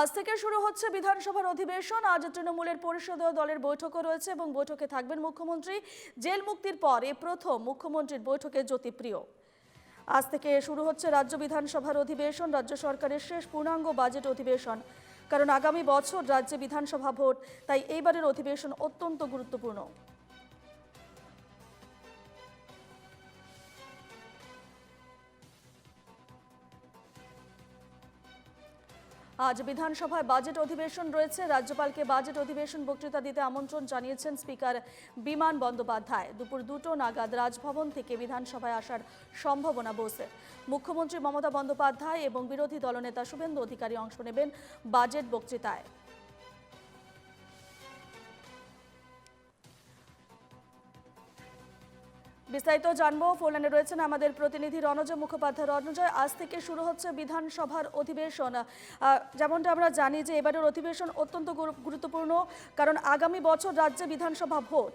আজ থেকে শুরু হচ্ছে বিধানসভার অধিবেশন। আজ তৃণমূলের পরিষদীয় দলের বৈঠকও রয়েছে এবং বৈঠকে থাকবেন মুখ্যমন্ত্রী। জেল মুক্তির পর এ প্রথম মুখ্যমন্ত্রীর বৈঠকে জ্যোতিপ্রিয়। আজ থেকে শুরু হচ্ছে রাজ্য বিধানসভার অধিবেশন, রাজ্য সরকারের শেষ পূর্ণাঙ্গ বাজেট অধিবেশন। কারণ আগামী বছর রাজ্যে বিধানসভা ভোট, তাই এইবারের অধিবেশন অত্যন্ত গুরুত্বপূর্ণ। আজ বিধানসভায় বাজেট অধিবেশন রয়েছে। রাজ্যপালকে বাজেট অধিবেশন বক্তৃতা দিতে আমন্ত্রণ জানিয়েছেন স্পিকার বিমান বন্দ্যোপাধ্যায়। দুপুর দুটো নাগাদ রাজভবন থেকে বিধানসভায় আসার সম্ভাবনা বসে। মুখ্যমন্ত্রী মমতা বন্দ্যোপাধ্যায় এবং বিরোধী দলনেতা শুভেন্দু অধিকারী অংশ নেবেন বাজেট বক্তৃতায়। বিস্তারিত জানব। ফোনলাইনে রয়েছেন আমাদের প্রতিনিধি রণজয় মুখোপাধ্যায়। রণজয় আজ থেকে শুরু হচ্ছে বিধানসভার অধিবেশন। যেমনটা আমরা জানি যে এবারের অধিবেশন অত্যন্ত গুরুত্বপূর্ণ, কারণ আগামী বছর রাজ্যে বিধানসভা ভোট।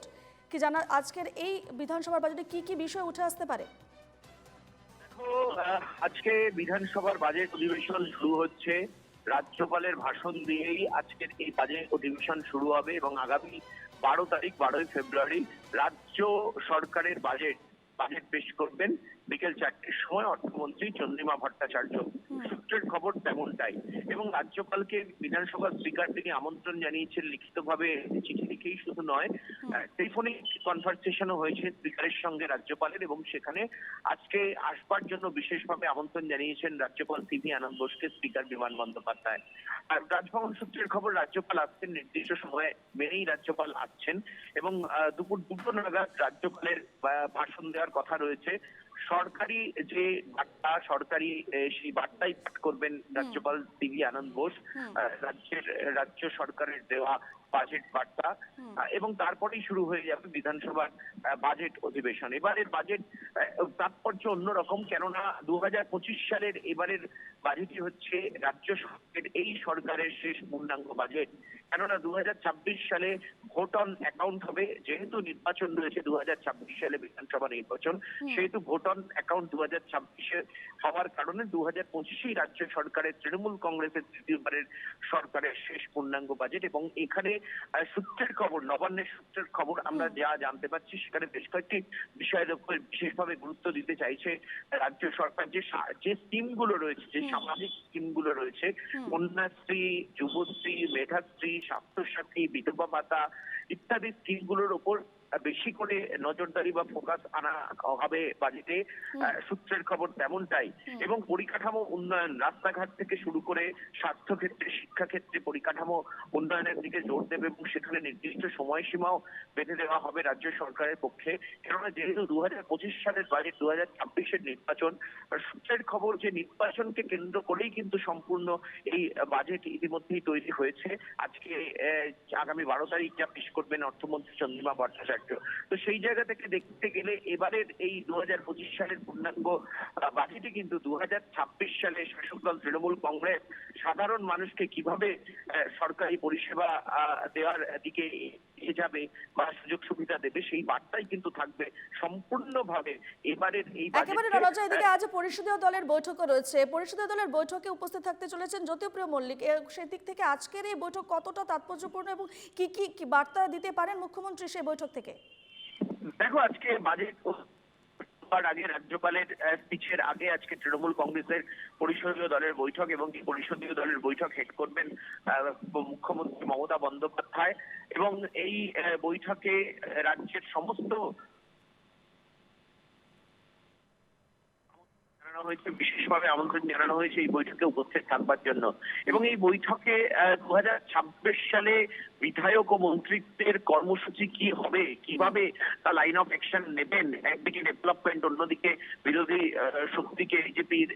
কি জানা আজকের এই বিধানসভার বাজেটে কি কি বিষয় উঠে আসতে পারে? আজকে বিধানসভার বাজেট অধিবেশন শুরু হচ্ছে। রাজ্যপালের ভাষণ দিয়েই আজকের এই বাজেট অধিবেশন শুরু হবে এবং আগামী বারো তারিখ, বারোই ফেব্রুয়ারি রাজ্য সরকারের বাজেট বাজেট পেশ করবেন। বিকেল চারটের সময় অর্থমন্ত্রী চন্দ্রিমা ভট্টাচার্য সূত্রের খবর তেমনটাই। এবং রাজ্যপালকে বিধানসভার স্পিকার থেকে আমন্ত্রণ জানিয়েছেন লিখিতভাবে চিঠি লিখেই শুধু নয় টেলিফোনিক কনভারসেশনও হয়েছে স্পিকারের সঙ্গে রাজ্যপালের এবং সেখানে আজকে আসবার জন্য বিশেষভাবে আমন্ত্রণ জানিয়েছেন রাজ্যপাল সিভি আনন্দ বোসকে স্পিকার বিমান বন্দ্যোপাধ্যায়। আর রাজভবন সূত্রের খবর রাজ্যপাল আসছেন নির্দিষ্ট সময়ে মেনেই রাজ্যপাল আসছেন এবং দুপুর দুটো নাগাদ রাজ্যপালের ভাষণ দেওয়ার কথা রয়েছে। সরকারি যে বার্তা সরকারি সেই বার্তাই পাঠ করবেন রাজ্যপাল সিভি আনন্দ বোস রাজ্যের রাজ্য সরকারের দেওয়া বাজেট বার্তা এবং তারপরেই শুরু হয়ে যাবে বিধানসভার বাজেট অধিবেশন। এবারের বাজেট তাৎপর্য অন্যরকম কেননা দু হাজার পঁচিশ সালের এবারের বাজেটই হচ্ছে রাজ্য সরকারের এই সরকারের শেষ পূর্ণাঙ্গ বাজেট কেননা দু হাজার ছাব্বিশ সালে ভোট অন অ্যাকাউন্ট হবে যেহেতু নির্বাচন রয়েছে দু হাজার ছাব্বিশ সালে বিধানসভা নির্বাচন সেহেতু ভোট অন অ্যাকাউন্ট দু হাজার ছাব্বিশে হওয়ার কারণে দু হাজার পঁচিশেই রাজ্য সরকারের তৃণমূল কংগ্রেসের তৃতীয়বারের সরকারের শেষ পূর্ণাঙ্গ বাজেট এবং এখানে সূত্রের খবর নবান্নের সূত্রের খবর আমরা যা জানতে পারছি সেখানে বেশ কয়েকটি বিষয়ের উপর বিশেষভাবে গুরুত্ব দিতে চাইছে রাজ্য সরকার। যে যে স্কিমগুলো রয়েছে যে সামাজিক স্কিমগুলো রয়েছে কন্যাশ্রী যুবশ্রী মেধাশ্রী স্বাস্থ্যসাথী বিধবা ভাতা ইত্যাদি স্কিমগুলোর ওপর বেশি করে নজরদারি বা ফোকাস আনা হবে বাজেটে সূত্রের খবর তেমনটাই। এবং পরিকাঠামো উন্নয়ন রাস্তাঘাট থেকে শুরু করে স্বাস্থ্য ক্ষেত্রে শিক্ষা ক্ষেত্রে পরিকাঠামো উন্নয়নের দিকে জোর দেবে এবং সেখানে নির্দিষ্ট সময়সীমাও বেঁধে দেওয়া হবে রাজ্য সরকারের পক্ষে। কেননা যেহেতু দু হাজার পঁচিশ সালের বাজেট দু হাজার ছাব্বিশের নির্বাচন সূত্রের খবর যে নির্বাচনকে কেন্দ্র করেই কিন্তু সম্পূর্ণ এই বাজেট ইতিমধ্যেই তৈরি হয়েছে। আজকে আগামী বারো তারিখ যা পেশ করবেন অর্থমন্ত্রী চন্দ্রিমা ভট্টাচার্য। তো সেই জায়গা থেকে দেখতে গেলে এবারের এই দু হাজার পঁচিশ সালের পূর্ণাঙ্গ বাজেটে কিন্তু দু হাজার ছাব্বিশ সালে শাসক দল তৃণমূল কংগ্রেস সাধারণ মানুষকে কীভাবে সরকারি পরিষেবা দেওয়ার দিকে যাবে বা সুযোগ সুবিধা দেবে সেই বার্তাই কিন্তু থাকবে সম্পূর্ণভাবে এবারের এই একেবারে রণজয় এদিকে আজ পরিষদীয় দলের বৈঠকও রয়েছে। পরিষদীয় দলের বৈঠকে উপস্থিত থাকতে চলেছেন জ্যোতিপ্রিয় মল্লিক। এ- সেই দিক থেকে আজকের এই বৈঠক কতটা তাৎপর্যপূর্ণ এবং কি কি বার্তা দিতে পারেন মুখ্যমন্ত্রী সেই বৈঠক থেকে? দেখো আজকে বাজেট হওয়ার আগে রাজ্যপালের স্পিচের আগে আজকে তৃণমূল কংগ্রেসের পরিষদীয় দলের বৈঠক এবং পরিষদীয় দলের বৈঠক হেড করবেন মুখ্যমন্ত্রী মমতা বন্দ্যোপাধ্যায়। এবং এই বৈঠকে রাজ্যের সমস্ত জানানো হয়েছে বিশেষভাবে আমন্ত্রণ জানানো হয়েছে এই বৈঠকে উপস্থিত থাকবার জন্য। এবং এই বৈঠকে দু হাজার ছাব্বিশ সালে বিধায়ক ও মন্ত্রিত্বের কর্মসূচি কি হবে কীভাবে তা লাইন অফ অ্যাকশন নেবেন একদিকে ডেভেলপমেন্ট অন্যদিকে বিরোধী শক্তিকে বিজেপির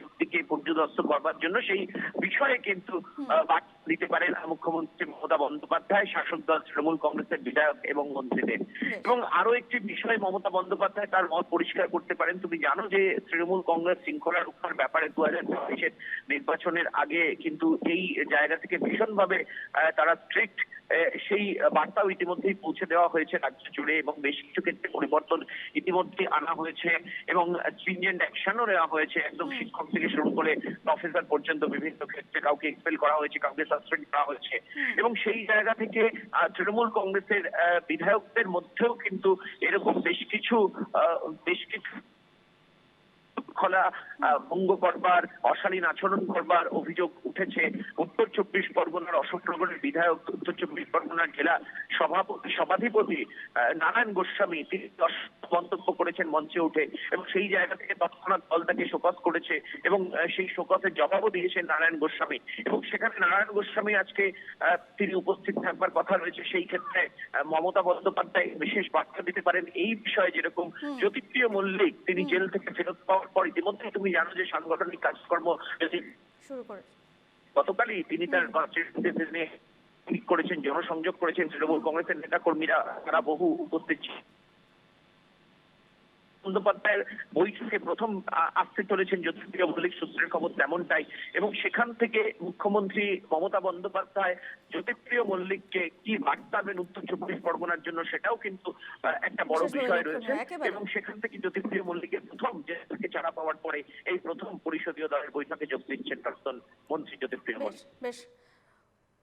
শক্তিকে পর্যদস্ত করবার জন্য সেই বিষয়ে কিন্তু আহ, দিতে পারেন মুখ্যমন্ত্রী মমতা বন্দ্যোপাধ্যায় শাসক দল তৃণমূল কংগ্রেসের বিধায়ক এবং মন্ত্রীদের। এবং আরও একটি বিষয় মমতা বন্দ্যোপাধ্যায় তার মত পরিষ্কার করতে পারেন। তুমি জানো যে তৃণমূল কংগ্রেস শৃঙ্খলা রক্ষার ব্যাপারে দু হাজার চব্বিশের নির্বাচনের আগে কিন্তু এই জায়গা থেকে ভীষণভাবে তারা স্ট্রিক্ট সেই বার্তাও ইতিমধ্যেই পৌঁছে দেওয়া হয়েছে রাজ্য জুড়ে এবং বেশ কিছু ক্ষেত্রে পরিবর্তন ইতিমধ্যে আনা হয়েছে এবং স্ট্রিনজেন্ট অ্যাকশনও নেওয়া হয়েছে। একদম শিক্ষক থেকে শুরু করে প্রফেসর পর্যন্ত বিভিন্ন ক্ষেত্রে কাউকে এক্সপেল করা হয়েছে কাউকে সাসপেন্ড করা হয়েছে। এবং সেই জায়গা থেকে তৃণমূল কংগ্রেসের বিধায়কদের মধ্যেও কিন্তু এরকম বেশ কিছু আহ, বেশ কিছু খোলা ভঙ্গ করবার অশালীন আচরণ করবার অভিযোগ উঠেছে। উত্তর চব্বিশ পরগনার অশোকনগরের বিধায়ক উত্তর চব্বিশ পরগনার জেলা সভাপতি সভাধিপতি নারায়ণ গোস্বামী তিনি মন্তব্য করেছেন মঞ্চে উঠে এবং সেই জায়গা থেকে তৎক্ষণাৎ দল তাকে শোকজ করেছে এবং সেই শোকজের জবাবও দিয়েছেন নারায়ণ গোস্বামী এবং সেখানে নারায়ণ গোস্বামী আজকে তিনি উপস্থিত থাকবার কথা রয়েছে। সেই ক্ষেত্রে মমতা বন্দ্যোপাধ্যায় বিশেষ বার্তা দিতে পারেন। এই বিষয়ে যেরকম জ্যোতিপ্রিয় মল্লিক তিনি জেল থেকে ফেরত পাওয়ার পর ইতিমধ্যে তুমি জানো যে সাংগঠনিক কাজকর্ম যদি শুরু করে গতকালই তিনি তার করেছেন জনসংযোগ করেছেন তৃণমূল কংগ্রেসের নেতা কর্মীরা তারা বহু উপস্থিত ছিলেন। বন্দ্যোপাধ্যায়ের বৈঠকে প্রথম আসতে চলেছেন জ্যোতিপ্রিয় মল্লিক সূত্রের খবর তেমনটাই এবং সেখান থেকে মুখ্যমন্ত্রী মমতা বন্দ্যোপাধ্যায় জ্যোতিপ্রিয় মল্লিককে কি বার্তা দেবেন উত্তর চব্বিশ পরগনার জন্য সেটাও কিন্তু একটা বড় বিষয় রয়েছে এবং সেখান থেকে জ্যোতিপ্রিয় মল্লিকের প্রথম যে থেকে চারা পাওয়ার পরে এই প্রথম পরিষদীয় দলের বৈঠকে যোগ দিচ্ছেন প্রাক্তন মন্ত্রী জ্যোতিপ্রিয় মল্লিক। বেশ।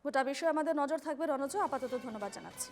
গোটা বিষয়ে আমাদের নজর থাকবে রণজ আপাতত ধন্যবাদ জানাচ্ছি।